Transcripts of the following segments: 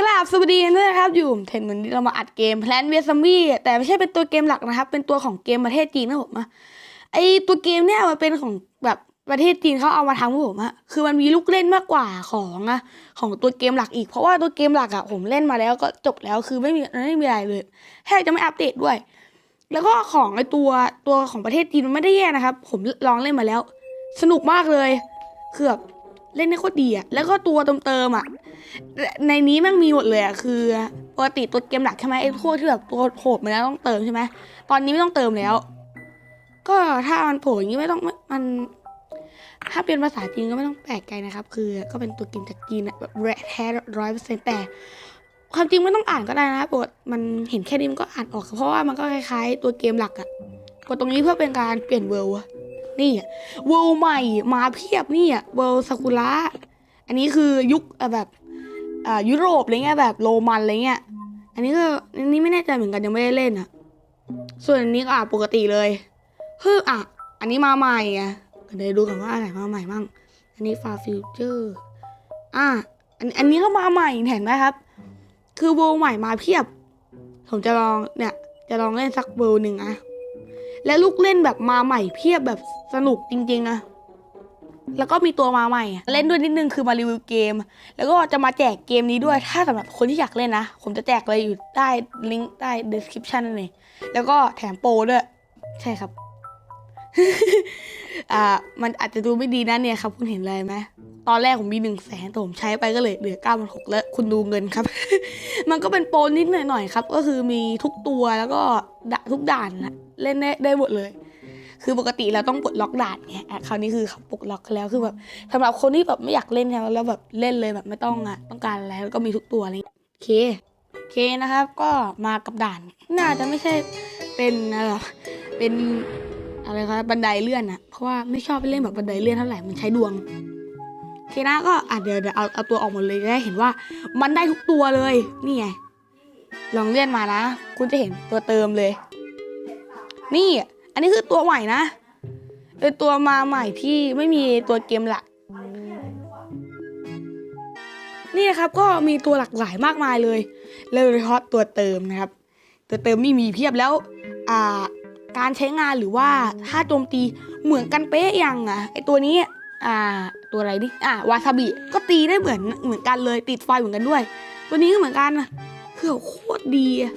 กราบสวัสดีนะครับอยู่ผมเทนวันนี้เรามาอัดเกมแ Plan v s Zombie แต่ไม่ใช่เป็นตัวเกมหลักนะครับ เป็นตัวของเกมประเทศจีนนะผมอะไอตัวเกมเนี่ยมันเป็นของแบบประเทศจีนเขาเอามาทำผมอะคือมันมีลูกเล่นมากกว่าของอะของตัวเกมหลักอีกเพราะว่าตัวเกมหลักอะผมเล่นมาแล้วก็จบแล้วคือไม่มีไม่มีอะไรเลยแทบจะไม่อัปเดตด้วย แล้วก็ของไอตัวตัวของประเทศจีนมันไม่ได้แย่นะครับ ผมลองเล่นมาแล้ว สนุกมากเลยคือแบบ เล่นได้โคตรดีอะแล้วก็ตัวเติมๆอะในนี้มันมีหมดเลยอะคือปกติตัวเกมหลักใช่ไหมไอ้พวกที่แบบตัวโผล่มาแล้วต้องเติมใช่ไหมตอนนี้ไม่ต้องเติมแล้ว ก็ถ้ามันโผล่อย่างนี้ไม่ต้องมันถ้าเป็นภาษาจีนก็ไม่ต้องแปลกใจนะครับ คือก็เป็นตัวเกมจากจีนอะแบบแท้ร้อยเปอร์เซ็นต์แต่ ความจริงไม่ต้องอ่านก็ได้นะปกติมันเห็นแค่นี้มันก็อ่านออก เพราะว่ามันก็คล้ายๆ ตัวเกมหลักอะกดตรงนี้เพื่อเป็นการเปลี่ยนเวลอะ นี่อะเวลใหม่มาเพียบนี่อะเวลซากุระอันนี้คือยุคแบบอ่ายุโรปอะไรเงี้ยแบบโรมันอะไรเงี้ย อันนี้ก็อันนี้ไม่แน่ใจเหมือนกันยังไม่ได้เล่นอะส่วนอันนี้ก็อ่าปกติเลยเฮ้ออะ อันนี้มาใหม่อะเดี๋ยวดูกันว่าอะไรมาใหม่มั่ง อันนี้ฟาฟิวเจอร์อะอันอันนี้ก็มาใหม่เห็นไหมครับ คือโวลใหม่มาเพียบ ผมจะลองเนี่ย จะลองเล่นสักโวลหนึ่งอะ และลูกเล่นแบบมาใหม่เพียบแบบสนุกจริงๆอะแล้วก็มีตัวมาใหม่ เล่นด้วยนิดนึงคือมารีวิวเกม แล้วก็จะมาแจกเกมนี้ด้วยถ้าสำหรับคนที่อยากเล่นนะ ผมจะแจกเลยอยู่ใต้ลิงก์ใต้ description นั่นเองแล้วก็แถมโปรด้วย ใช่ครับ อ่า มันอาจจะดูไม่ดีนะเนี่ยครับ คุณเห็นอะไรไหมตอนแรกผมมีหนึ่งแสนแต่ผมใช้ไปก็เลยเหลือเก้าพันหกแล้วคุณดูเงินครับ มันก็เป็นโปรนิดหน่อยๆครับ ก็คือมีทุกตัวแล้วก็ทุกด่านนะเล่นได้ได้หมดเลย คือปกติเราต้องปลดล็อกด่านไงอะคราวนี้คือเขาปลดล็อกแล้วคือแบบสำหรับคนที่แบบไม่อยากเล่นแล้วแล้วแบบเล่นเลยแบบไม่ต้องอะต้องการอะไรแล้วก็มีทุกตัวอะไรเงี้ยโอเคโอเคนะครับ ก็มากับด่าน น่าจะไม่ใช่เป็นอะไรเป็น อะไรครับบันไดเลื่อนอะเพราะว่าไม่ชอบไปเล่นแบบบันไดเลื่อนเท่าไหร่มันใช้ดวงโอเคนะก็อะเดี๋ยวเดี๋ยวเอาเอาตัวออกหมดเลยจะได้เห็นว่ามันได้ทุกตัวเลยนี่ไงลองเลื่อนมานะ คุณจะเห็นตัวเติมเลย นี่ อันนี้คือตัวใหม่นะเป็นตัวมาใหม่ที่ไม่มีตัวเกมหลัก นี่นะครับก็มีตัวหลากหลายมากมายเลยเลยเฉพาะตัวเติมนะครับ ตัวเติมนี่มีเพียบแล้ว อ่า การใช้งานหรือว่าถ้าโจมตีเหมือนกันเป๊ะอย่างอะไอตัวนี้อ่าตัวอะไรดิอ่าวาซาบิก็ตีได้เหมือนเหมือนกันเลยติดไฟเหมือนกันด้วย ตัวนี้ก็เหมือนกันนะคือโคตรดีอะ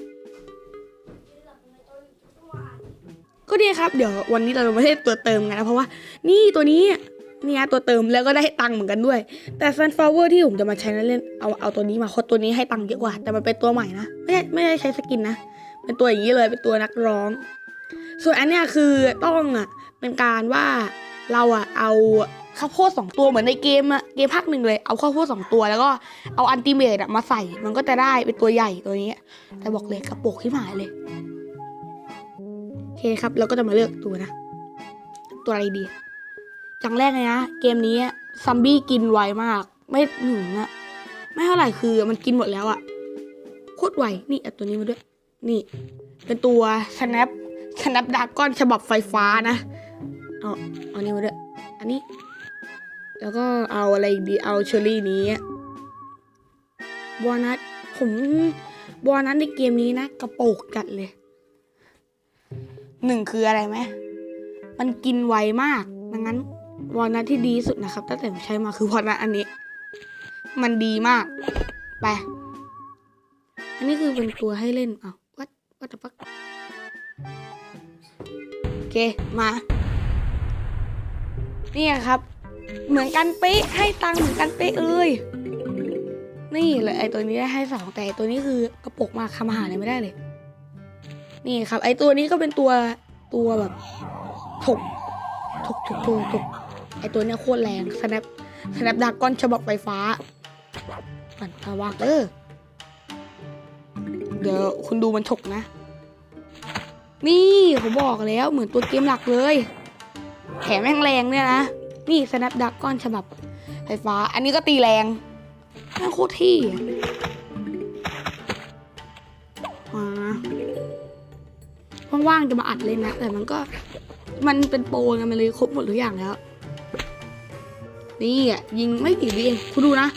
ก็ดีครับเดี๋ยววันนี้เราไม่ได้ตัวเติมกันนะเพราะว่า นี่ตัวนี้เนี่ยตัวเติมแล้วก็ได้ตังค์เหมือนกันด้วย แต่ sunflower ที่ผมจะมาใช้นั้นเล่นเอาเอาตัวนี้มาเพราะตัวนี้ให้ตังค์เยอะกว่า แต่มันเป็นตัวใหม่นะ ไม่ได้ไม่ได้ใช้สกินนะ เป็นตัวอย่างนี้เลยเป็นตัวนักร้อง ส่วนอันเนี้ยคือต้องอะเป็นการว่าเราอะเอาข้าวโพดสองตัวเหมือนในเกมอะเกมภาคหนึ่งเลยเอาข้าวโพดสองตัวแล้วก็เอาอันติเมตอะมาใส่มันก็จะได้เป็นตัวใหญ่ตัวนี้ แต่บอกเลยกระโปรงที่หมายเลยโอเคครับเราก็จะมาเลือกตัวนะ ตัวอะไรดีจังแรกเลยนะ เกมนี้ซัมบี้กินไวมาก ไม่หนึ่งอะไม่เท่าไหร่คือมันกินหมดแล้วอะโคตรไวนี่เอาตัวนี้มาด้วย นี่ เป็นตัว snap snap ดาก้อนฉบับไฟฟ้านะเอาเอานี้มาด้วยอันนี้ แล้วก็เอาอะไรอีกดีเอาเชอรี่นี้บอนัสผมบอนัสในเกมนี้นะ กระโปกจัดเลยหนึ่งคืออะไรไหมมันกินไวมากดังนั้นวอลนัทที่ดีสุดนะครับตั้งแต่ผมใช้มาคือวอลนัทอันนี้ มันดีมากไปอันนี้คือเป็นตัวให้เล่นอ้าววัดวัดตะปัก เคมา นี่ครับ เหมือนกันเป๊ะให้ตังค์เหมือนกันเป๊ะเลย นี่เลยไอตัวนี้ได้ให้สองแต่ตัวนี้คือกระปกมากทำอาหารอะไรไม่ได้เลย นี่ครับ ไอตัวนี้ก็เป็นตัวตัวแบบถกถกถกถกถกไอตัวเนี้ยโคตรแรงสแนปสแนปดากอนฉบับไฟฟ้าปั่นตาวากเออเดี๋ยวคุณดูมันถกนะ นี่ผมบอกแล้วเหมือนตัวเกมหลักเลยแถมแม่งแรงเนี่ยนะ นี่สแนปดากอนฉบับไฟฟ้า อันนี้ก็ตีแรงแม่งโคตรที่มาว่างๆจะมาอัดเลยนะ แต่มันก็มันเป็นโปรไงมันเลยครบหมดทุกอย่างแล้ว นี่อะยิงไม่กี่เองคุณดูนะ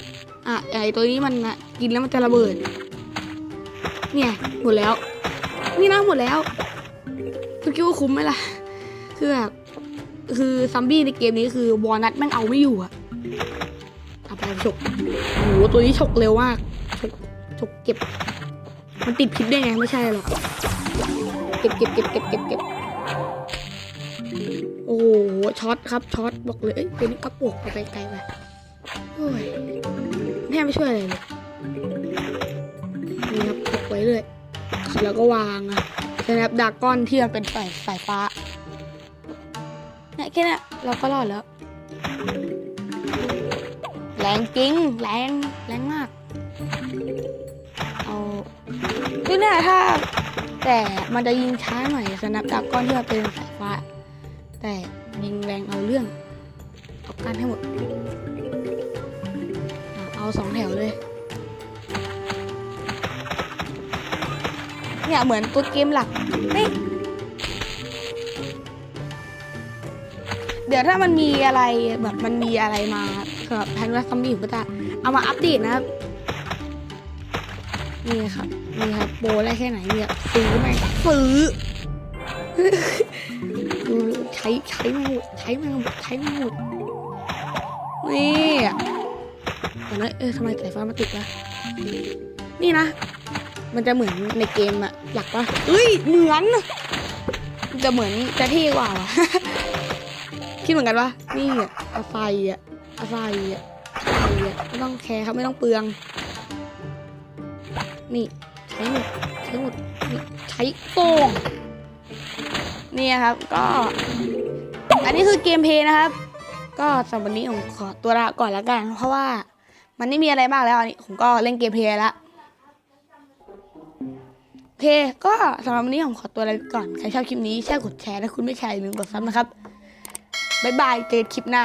อะไอตัวนี้มันนะกินแล้วมันจะระเบิด เนี่ยหมดแล้ว นี่นะหมดแล้ว คิดว่าคุ้มไหมล่ะ คือแบบคือซัมบี้ในเกมนี้คือวอลนัทแม่งเอาไม่อยู่อะเอาไปฉกโอ้โหตัวนี้ฉกเร็วมากฉกฉกเก็บ มันติดพิษได้ไงไม่ใช่หรอกเก็บเก็บเก็บเก็บเก็บเก็บโอ้โหช็อตครับช็อตบอกเลยเอ้ยตัวนี้กระปุกไปไกลไปโอ้ยแม่ไม่ช่วยอะไรเลยนี่ครับปกไว้เลยแล้วก็วางอะ สแนปดากอนที่มันเป็นสายสายฟ้าเนี่ยแค่นี้เราก็รอดแล้ว แรงจริง แรง แรงมาก เอาคือเนี่ยถ้า แต่มันจะยิงช้าหน่อยสนับดากอนที่มันเป็นสายฟ้า แต่ยิงแรงเอาเรื่อง เอากันให้หมด เอาสองแถวเลย เนี่ยเหมือนตัวเกมหลักนี่เดี๋ยวถ้ามันมีอะไรแบบมันมีอะไรมาสำหรับแพนว่าซอมบี้ผมก็จะเอามาอัปเดตนะครับ นี่ครับนี่ครับโบได้แค่ไหนเนี่ยซื้อไหมซื้อใช้ใช้ไม่หมดใช้ไม่หมดใช้ไม่หมดนี่แต่นะเออทำไมสายฟ้ามาติดวะนี่นะ มันจะเหมือนในเกมอะหลักปะเอ้ยเหมือนมันจะเหมือนจะเท่กว่าวะคิดเหมือนกันปะนี่อะอาไฟอะอาไฟอะอาไฟอะไม่ต้องแคร์ครับไม่ต้องเปลือง นี่ใช้หมดใช้หมดนี่ใช้โป่งนี่ครับก็ อันนี้คือเกมเพลย์นะครับ ก็สำหรับวันนี้ผมขอตัวลาก่อนแล้วกัน เพราะว่ามันไม่มีอะไรมากแล้วอันนี้ผมก็เล่นเกมเพลย์แล้ว โอเค ก็สำหรับวันนี้ผมขอตัวลาไปก่อน ใครชอบคลิปนี้แชร์กดแชร์ถ้าคุณไม่แชร์อย่าลืมกดซับนะครับ บ๊ายบาย เจอกันคลิปหน้า